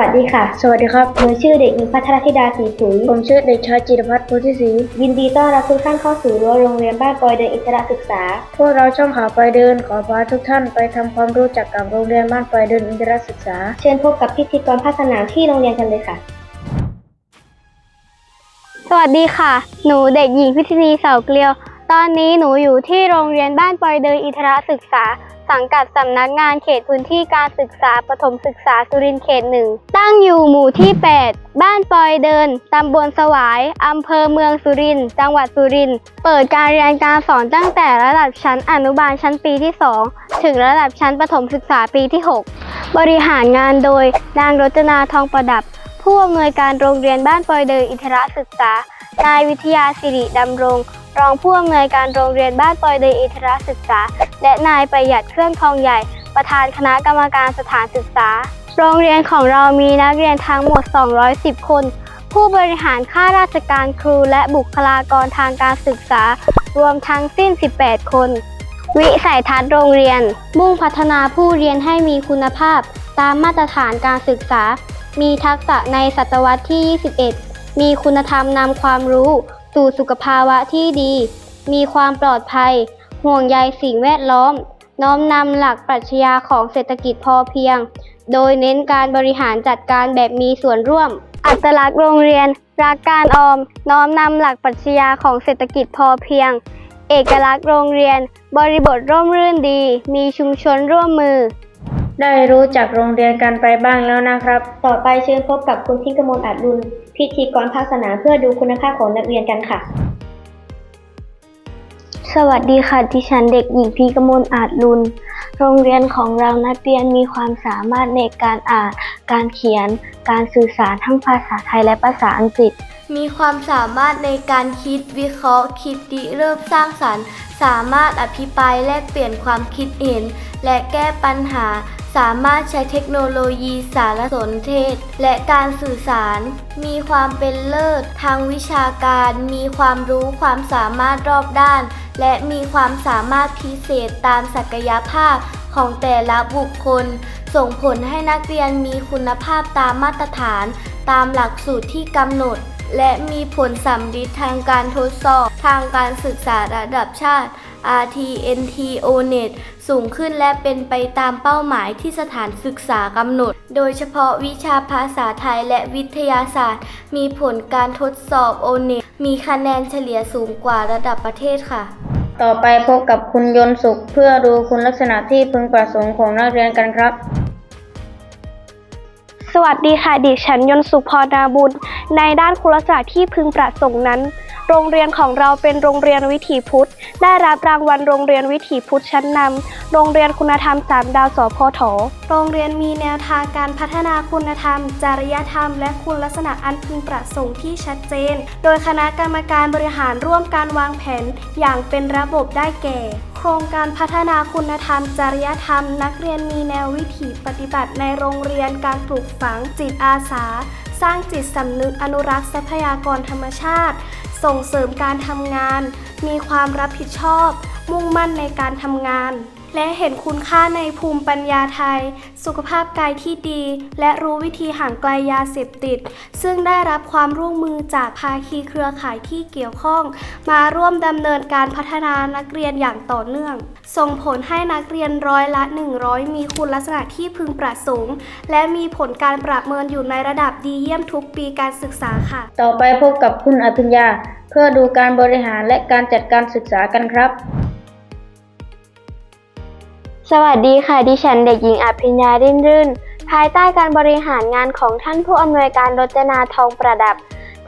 วัสดีค่ะ สวัสดีครับหนูชื่อเด็กหญิงพัทรธิดาศรีสุยผมชื่อเด็กชายจิรพัฒน์โพธิศรียินดีต้อนรับทุกท่านเข้าสู่รั้วโรงเรียนบ้านปอยเดินอิสระศึกษา พวกเราช่องข่าวไปเดินขอพาทุกท่านไปทำความรู้จักกับโรงเรียนบ้านไปเดินอินทรศึกษา เชิญพบกับพิธีกรภาคสนามที่โรงเรียนกันเลยค่ะ สวัสดีค่ะ หนูเด็กหญิงพิธีนีเสาเกลียว ตอนนี้หนูอยู่ที่โรงเรียนบ้านปอยเดยอิทระศึกษา สังกัดสำนักงานเขตพื้นที่การศึกษาประถมศึกษาสุรินทร์เขตหนึ่งตั้งอยู่หมู่ที่ 8 บ้านปอยเดิน ตำบลสวาย อำเภอเมืองสุรินทร์จังหวัดสุรินทร์เปิดการเรียนการสอนตั้งแต่ระดับชั้นอนุบาลชั้นปีที่ 2 ถึงระดับชั้นประถมศึกษาปีที่ 6 บริหารงานโดยนางรจนาทองประดับ ผู้อำนวยการโรงเรียนบ้านปอยเดยอิทระศึกษา นายวิทยาสิริดำรง รองผู้อำนวยการโรงเรียนบ้านปอยเดยอิทระศึกษา และนายประหยัดเครื่องทองใหญ่ ประธานคณะกรรมการสถานศึกษา โรงเรียนของเรามีนักเรียนทั้งหมด 210 คน ผู้บริหารข้าราชการครูและบุคลากรทางการศึกษา รวมทั้งสิ้น 18 คนวิสัยทัศน์โรงเรียน มุ่งพัฒนาผู้เรียนให้มีคุณภาพ ตามมาตรฐานการศึกษา มีทักษะในศตวรรษที่ 21 มีคุณธรรมนำความรู้สู่สุขภาวะที่ดี มีความปลอดภัย ห่วงใยสิ่งแวดล้อม น้อมนำหลักปรัชญาของเศรษฐกิจพอเพียง โดยเน้นการบริหารจัดการแบบมีส่วนร่วม อัตลักษณ์โรงเรียน รักการออม น้อมนำหลักปรัชญาของเศรษฐกิจพอเพียง เอกลักษณ์โรงเรียน บริบทร่มรื่นดี มีชุมชนร่วมมือ ได้รู้จักโรงเรียนกันไปบ้างแล้วนะครับ ต่อไปเชิญพบกับคุณพิกมลอาจรุนพิธีกรภาคสนามเพื่อดูคุณภาพของนักเรียนกันค่ะ สวัสดีค่ะ ดิฉันเด็กหญิงพีกมลอาจลุน โรงเรียนของเรานักเรียนมีความสามารถในการอ่าน การเขียน การสื่อสารทั้งภาษาไทยและภาษาอังกฤษ มีความสามารถในการคิดวิเคราะห์ คิดริเริ่มสร้างสรรค์ สามารถอภิปรายแลกเปลี่ยนความคิดเห็น และแก้ปัญหา สามารถใช้เทคโนโลยีสารสนเทศ และการสื่อสาร มีความเป็นเลิศทางวิชาการ มีความรู้ความสามารถรอบด้าน และมีความสามารถพิเศษตามศักยภาพของแต่ละบุคคล ส่งผลให้นักเรียนมีคุณภาพตามมาตรฐาน ตามหลักสูตรที่กำหนด และมีผลสำลิดทางการทดสอบ ทางการศึกษาระดับชาติ RTNT ONET สูงขึ้นและเป็นไปตามเป้าหมายที่สถานศึกษากำหนด โดยเฉพาะวิชาภาษาไทยและวิทยาศาสตร์ มีผลการทดสอบ ONET มีคะแนนเฉลี่ยสูงกว่าระดับประเทศค่ะ ต่อไปพบกับคุณยนต์สุขเพื่อดูคุณลักษณะที่พึงประสงค์ของนักเรียนกันครับสวัสดีค่ะดิฉันยนต์สุพรนาบุญ ในด้านคุณลักษณะที่พึงประสงค์นั้นโรงเรียนของเราเป็นโรงเรียนวิถีพุทธ ได้รับรางวัลโรงเรียนวิถีพุทธชั้นนำโรงเรียนคุณธรรมสามดาวสพทโรงเรียนมีแนวทางการพัฒนาคุณธรรม จริยธรรม และคุณลักษณะอันพึงประสงค์ที่ชัดเจน โดยคณะกรรมการบริหารร่วมการวางแผน อย่างเป็นระบบได้แก่ โครงการพัฒนาคุณธรรม จริยธรรม นักเรียนมีแนววิถีปฏิบัติในโรงเรียนการปลูกฝังจิตอาสา สร้างจิตสำนึกอนุรักษ์ทรัพยากรธรรมชาติส่งเสริมการทำงาน มีความรับผิดชอบ มุ่งมั่นในการทำงาน และเห็นคุณค่าในภูมิปัญญาไทย สุขภาพกายที่ดี และรู้วิธีห่างไกลยาเสพติด ซึ่งได้รับความร่วมมือจากภาคีเครือข่ายที่เกี่ยวข้อง มาร่วมดำเนินการพัฒนานักเรียนอย่างต่อเนื่อง ส่งผลให้นักเรียนร้อยละ 100 มีคุณลักษณะที่พึงประสงค์ และมีผลการประเมินอยู่ในระดับดีเยี่ยมทุกปีการศึกษาค่ะ ต่อไปพบกับคุณอภิญญา เพื่อดูการบริหารและการจัดการศึกษากันครับ สวัสดีค่ะ ดิฉันเด็กหญิงอภิญญารื่นรื่น ภายใต้การบริหารงานของท่านผู้อำนวยการรจนาทองประดับ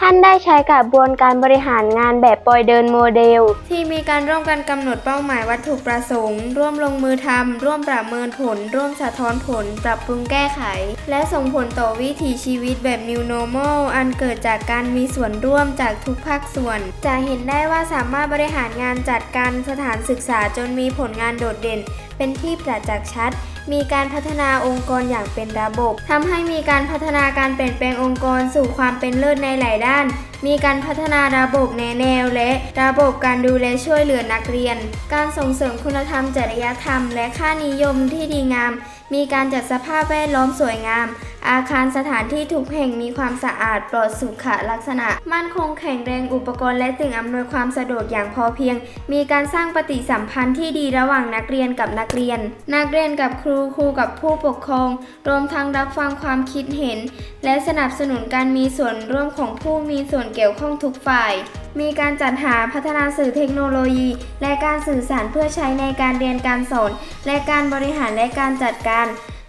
ท่านได้ใช้กระบวนการบริหารงานแบบปอยเดินโมเดล ที่มีการร่วมกันกำหนดเป้าหมายวัตถุประสงค์ ร่วมลงมือทำร่วมประเมินผล ร่วมสะท้อนผล ปรับปรุงแก้ไข และส่งผลต่อวิถีชีวิตแบบ New Normal อันเกิดจากการมีส่วนร่วมจากทุกภาคส่วน จะเห็นได้ว่าสามารถบริหารงานจัดการสถานศึกษาจนมีผลงานโดดเด่น เป็นที่ประจักษ์ชัด มีการพัฒนาองค์กรอย่างเป็นระบบทำให้มีการพัฒนาการเปลี่ยนแปลงองค์กรสู่ความเป็นเลิศในหลายด้านมีการพัฒนาระบบแนแนว และระบบการดูแลช่วยเหลือนักเรียน การส่งเสริมคุณธรรมจริยธรรม และค่านิยมที่ดีงาม มีการจัดสภาพแวดล้อมสวยงาม อาคารสถานที่ทุกแห่งมีความสะอาดปลอดสุขลักษณะ มั่นคงแข็งแรงอุปกรณ์และสิ่งอำนวยความสะดวกอย่างพอเพียง มีการสร้างปฏิสัมพันธ์ที่ดีระหว่างนักเรียนกับนักเรียน นักเรียนกับครูครูกับผู้ปกครอง รวมทั้งรับฟังความคิดเห็น และสนับสนุนการมีส่วนร่วมของผู้มีส่วนเกี่ยวข้องทุกฝ่าย มีการจัดหาพัฒนาสื่อเทคโนโลยี และการสื่อสารเพื่อใช้ในการเรียนการสอน และการบริหารและการจัดการ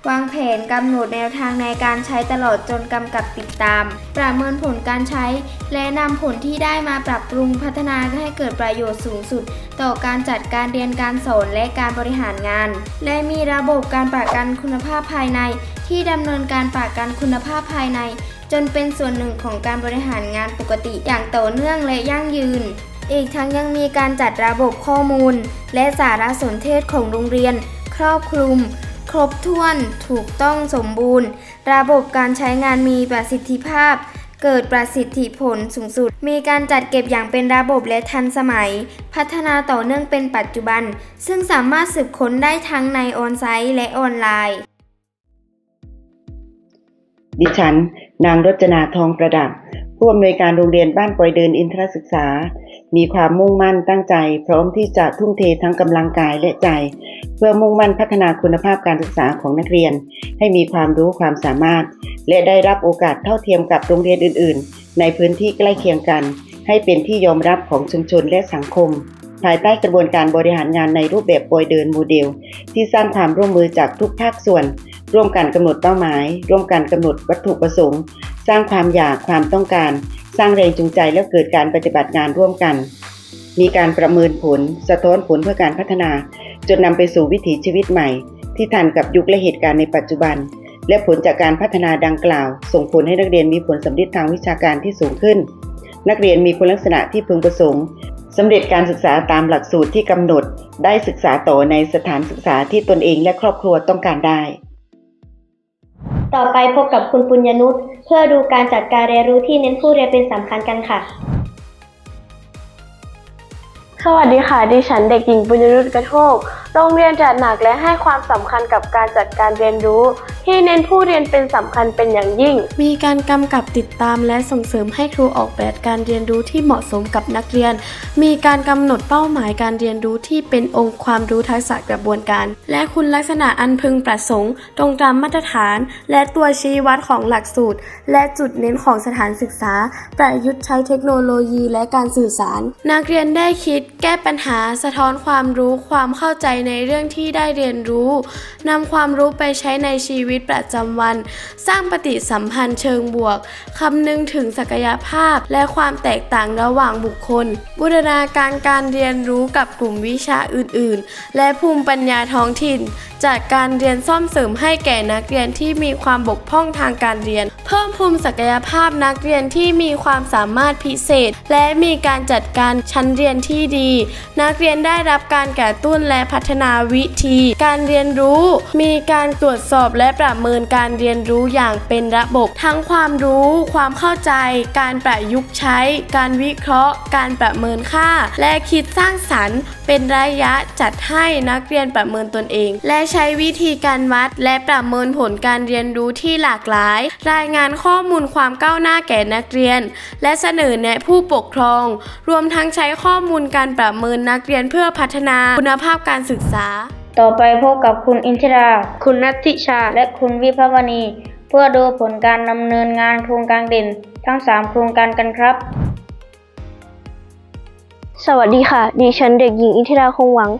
วางแผนกำหนดแนวทางในการใช้ตลอดจนกำกับติดตาม ประเมินผลการใช้ และนำผลที่ได้มาปรับปรุงพัฒนาให้เกิดประโยชน์สูงสุด ต่อการจัดการเรียนการสอนและการบริหารงาน และมีระบบการประกันคุณภาพภายใน ที่ดำเนินการประกันคุณภาพภายใน จนเป็นส่วนหนึ่งของการบริหารงานปกติอย่างต่อเนื่องและยั่งยืน อีกทั้งยังมีการจัดระบบข้อมูล และสารสนเทศของโรงเรียน ครอบคลุม ครบถ้วน ถูกต้องสมบูรณ์ ระบบการใช้งานมีประสิทธิภาพ เกิดประสิทธิผลสูงสุด มีการจัดเก็บอย่างเป็นระบบและทันสมัย พัฒนาต่อเนื่องเป็นปัจจุบัน ซึ่งสามารถสืบค้นได้ทั้งในออนไซต์และออนไลน์ ดิฉัน นางรจนาทองประดับ ผู้อำนวยการโรงเรียนบ้านปอยเดินอินทรศึกษา มีความมุ่งมั่นตั้งใจ พร้อมที่จะทุ่มเททั้งกำลังกายและใจ เพื่อมุ่งมั่นพัฒนาคุณภาพการศึกษาของนักเรียน ให้มีความรู้ความสามารถ และได้รับโอกาสเท่าเทียมกับโรงเรียนอื่น ๆ ในพื้นที่ใกล้เคียงกัน ให้เป็นที่ยอมรับของชุมชนและสังคม ภายใต้กระบวนการบริหารงานในรูปแบบปอยเดินโมเดล ที่สร้างความร่วมมือจากทุกภาคส่วน ร่วมกันกำหนดเป้าหมาย ร่วมกันกำหนดวัตถุประสงค์ สร้างความอยากความต้องการ สร้างแรงจูงใจและเกิดการปฏิบัติงานร่วมกัน มีการประเมินผล สะท้อนผลเพื่อการพัฒนา จนนำไปสู่วิถีชีวิตใหม่ ที่ทันกับยุคและเหตุการณ์ในปัจจุบัน และผลจากการพัฒนาดังกล่าว ส่งผลให้นักเรียนมีผลสำเร็จทางวิชาการที่สูงขึ้น นักเรียนมีคุณลักษณะที่พึงประสงค์ สำเร็จการศึกษาตามหลักสูตรที่กำหนด ได้ศึกษาต่อในสถานศึกษาที่ตนเองและครอบครัวต้องการได้ ต่อไปพบกับคุณปุญญนุชเพื่อดูการจัดการเรียนรู้ที่เน้นผู้เรียนเป็นสำคัญกันค่ะ สวัสดีค่ะ ดิฉันเด็กหญิงปุญญรุตกระโทก โรงเรียนจัดหนักและให้ความสำคัญกับการจัดการเรียนรู้ ที่เน้นผู้เรียนเป็นสำคัญเป็นอย่างยิ่ง มีการกำกับติดตามและส่งเสริมให้ครูออกแบบการเรียนรู้ที่เหมาะสมกับนักเรียน มีการกำหนดเป้าหมายการเรียนรู้ที่เป็นองค์ความรู้ทักษะกระบวนการ และคุณลักษณะอันพึงประสงค์ ตรงตามมาตรฐาน และตัวชี้วัดของหลักสูตร และจุดเน้นของสถานศึกษา ประยุกต์ใช้เทคโนโลยีและการสื่อสาร นักเรียนได้คิด แก้ปัญหา สะท้อนความรู้ความเข้าใจในเรื่องที่ได้เรียนรู้นำความรู้ไปใช้ในชีวิตประจำวัน สร้างปฏิสัมพันธ์เชิงบวกคำนึงถึงศักยภาพและความแตกต่างระหว่างบุคคล บูรณาการการเรียนรู้กับกลุ่มวิชาอื่น ๆ และภูมิปัญญาท้องถิ่น จากการเรียนซ่อมเสริมให้แก่นักเรียนที่มีความบกพร่องทางการเรียน เพิ่มภูมิศักยภาพนักเรียนที่มีความสามารถพิเศษ และมีการจัดการชั้นเรียนที่ดี นักเรียนได้รับการกระตุ้นและพัฒนาวิธี การเรียนรู้ มีการตรวจสอบและปรประเมินการเรียนรู้อย่างเป็นระบบ ทั้งความรู้ ความเข้าใจ การประยุกต์ใช้ การวิเคราะห์ การประเมินค่า และคิดสร้างสรรค์ เป็นระยะจัดให้นักเรียนประเมินตนเอง และใช้วิธีการวัด และประเมินผลการเรียนรู้ที่หลากหลาย รายงานข้อมูลความก้าวหน้าแก่นักเรียน และเสนอแนะผู้ปกครอง รวมทั้งใช้ข้อมูลการประเมินนักเรียนเพื่อพัฒนาคุณภาพการศึกษา ต่อไปพบกับคุณอินทิรา คุณนัทธิชา และคุณวิภาวณี เพื่อดูผลการดำเนินงานโครงการเด่น ทั้ง 3 โครงการกันครับ สวัสดีค่ะ ดิฉันเด็กหญิงอินทิราคงหวัง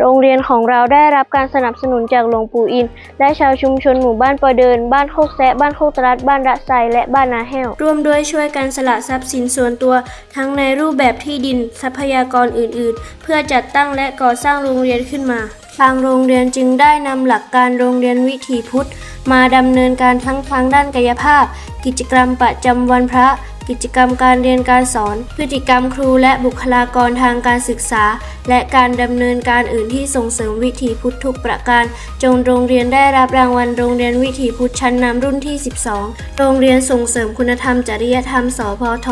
โรงเรียนของเราได้รับการสนับสนุนจากหลวงปู่อิน และชาวชุมชนหมู่บ้านปอเดิน บ้านโคกแซะ บ้านโคกตรัดบ้านระไซและบ้านนาแห้ว ร่วมด้วยช่วยกันสละทรัพย์สินส่วนตัว ทั้งในรูปแบบที่ดินทรัพยากรอื่น ๆ เพื่อจัดตั้งและก่อสร้างโรงเรียนขึ้นมา ทางโรงเรียนจึงได้นำหลักการโรงเรียนวิถีพุทธ มาดำเนินการทั้งทางด้านกายภาพ กิจกรรมประจำวันพระ กิจกรรมการเรียนการสอน พฤติกรรมครูและบุคลากรทางการศึกษา และการดำเนินการอื่นที่ส่งเสริมวิถีพุทธทุกประการ จงโรงเรียนได้รับรางวัลโรงเรียนวิถีพุทธชั้นนำรุ่นที่ 12 โรงเรียนส่งเสริมคุณธรรมจริยธรรม สพท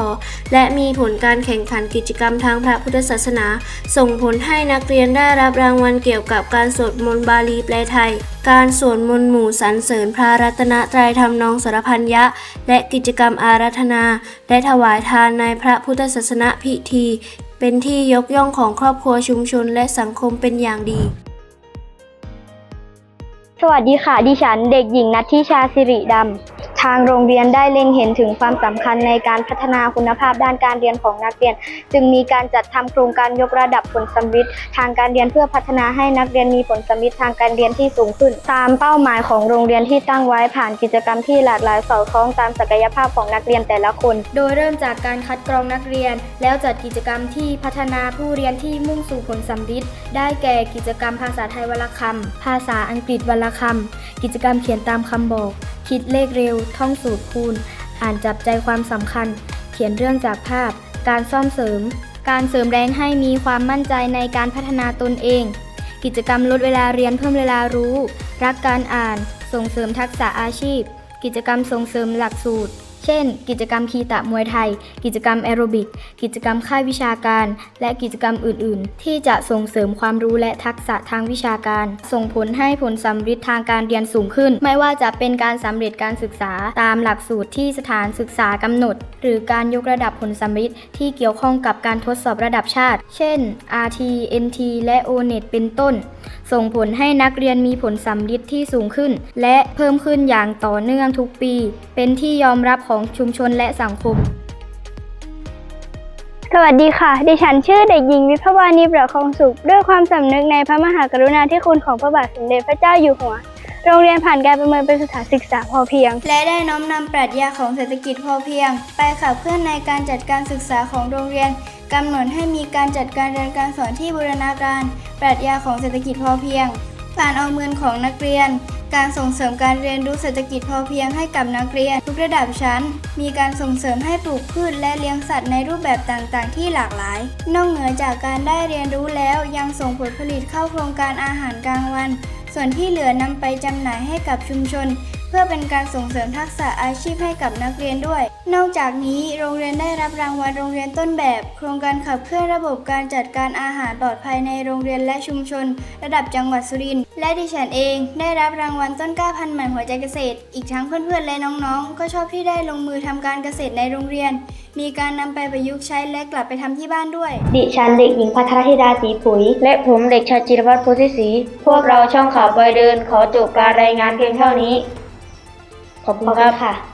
และมีผลการแข่งขันกิจกรรมทางพระพุทธศาสนา ส่งผลให้นักเรียนได้รับรางวัลเกี่ยวกับการสวดมนต์บาลีแปลไทย การสวดมนต์หมู่สรรเสริญพระรัตนตรัยทำนองสรพัญญะ และกิจกรรมอาราธนาได้ถวายทานในพระพุทธศาสนพิธี เป็นที่ยกย่องของครอบครัวชุมชนและสังคมเป็นอย่างดี สวัสดีค่ะ ดิฉันเด็กหญิงนัทธิชาสิริดำ ทางโรงเรียนได้เล็งเห็นถึงความสำคัญในการพัฒนาคุณภาพด้านการเรียนของนักเรียน จึงมีการจัดทำโครงการยกระดับผลสำฤทธิ์ทางการเรียนเพื่อพัฒนาให้นักเรียนมีผลสำฤทธิ์ทางการเรียนที่สูงขึ้น ตามเป้าหมายของโรงเรียนที่ตั้งไว้ผ่านกิจกรรมที่หลากหลายสอดคล้องตามศักยภาพของนักเรียนแต่ละคน โดยเริ่มจากการคัดกรองนักเรียน แล้วจัดกิจกรรมที่พัฒนาผู้เรียนที่มุ่งสู่ผลสำฤทธิ์ได้แก่กิจกรรมภาษาไทยวรรณคำภาษาอังกฤษวรรณคำกิจกรรมเขียนตามคำบอก คิดเลขเร็ว ท่องสูตรคูณ อ่านจับใจความสำคัญ เขียนเรื่องจากภาพ การซ่อมเสริม การเสริมแรงให้มีความมั่นใจในการพัฒนาตนเอง กิจกรรมลดเวลาเรียนเพิ่มเวลารู้ รักการอ่าน ส่งเสริมทักษะอาชีพ กิจกรรมส่งเสริมหลักสูตร เช่น กิจกรรมคีตะมวยไทย กิจกรรมแอโรบิก กิจกรรมค่ายวิชาการ และกิจกรรมอื่น ๆ ที่จะส่งเสริมความรู้และทักษะทางวิชาการ ส่งผลให้ผลสำฤทธิ์ทางการเรียนสูงขึ้น ไม่ว่าจะเป็นการสำเร็จการศึกษาตามหลักสูตรที่สถานศึกษากำหนด หรือการยกระดับผลสำฤทธิ์ที่เกี่ยวข้องกับการทดสอบระดับชาติ เช่น RT NT และ ONET เป็นต้น ส่งผลให้นักเรียนมีผลสำฤทธิ์ที่สูงขึ้น และเพิ่มขึ้นอย่างต่อเนื่องทุกปี เป็นที่ยอมรับของชุมชนและสังคม สวัสดีค่ะ ดิฉันชื่อเด็กหญิงวิภวานีประคองสุข ด้วยความสำนึกในพระมหากรุณาธิคุณของพระบาทสมเด็จพระเจ้าอยู่หัว โรงเรียนผ่านการประเมินเป็นสถานศึกษาพอเพียง และได้น้อมนำปรัชญาของเศรษฐกิจพอเพียง ไปขับเคลื่อนในการจัดการศึกษาของโรงเรียนกำหนดให้มีการจัดการเรียนการสอนที่บูรณาการ ปรัชญาของเศรษฐกิจพอเพียง การเอาเงินของนักเรียน การส่งเสริมการเรียนรู้เศรษฐกิจพอเพียงให้กับนักเรียน ทุกระดับชั้น มีการส่งเสริมให้ปลูกพืชและเลี้ยงสัตว์ในรูปแบบต่างๆ ที่หลากหลาย นอกเหนือจากการได้เรียนรู้แล้วยังส่งผลผลิตเข้าโครงการอาหารกลางวัน ส่วนที่เหลือนำไปจำหน่ายให้กับชุมชน พื่อเป็นการส่งเสริมทักษะอาชีพให้กับนักเรียนด้วย นอกจากนี้โรงเรียนได้รับรางวัลโรงเรียนต้นแบบ โครงการขับเคลื่อนระบบการจัดการอาหารปลอดภัยในโรงเรียนและชุมชน ระดับจังหวัดสุรินทร์และดิฉันเอง ได้รับรางวัลต้นกล้าพันธุ์ใหม่หัวใจเกษตร อีกทั้งเพื่อนๆและน้องๆ ก็ชอบที่ได้ลงมือทำการเกษตรในโรงเรียน มีการนำไปประยุกต์ใช้และกลับไปทำที่บ้านด้วย ดิฉันเด็กหญิงพัทรธิดาสีผุย และผมเด็กชายจิรวัตรโพธิศรีพวกเราช่องข่าวบอยเดิน ขอจบการรายงานเพียงเท่านี้ ขอบคุณครับค่ะ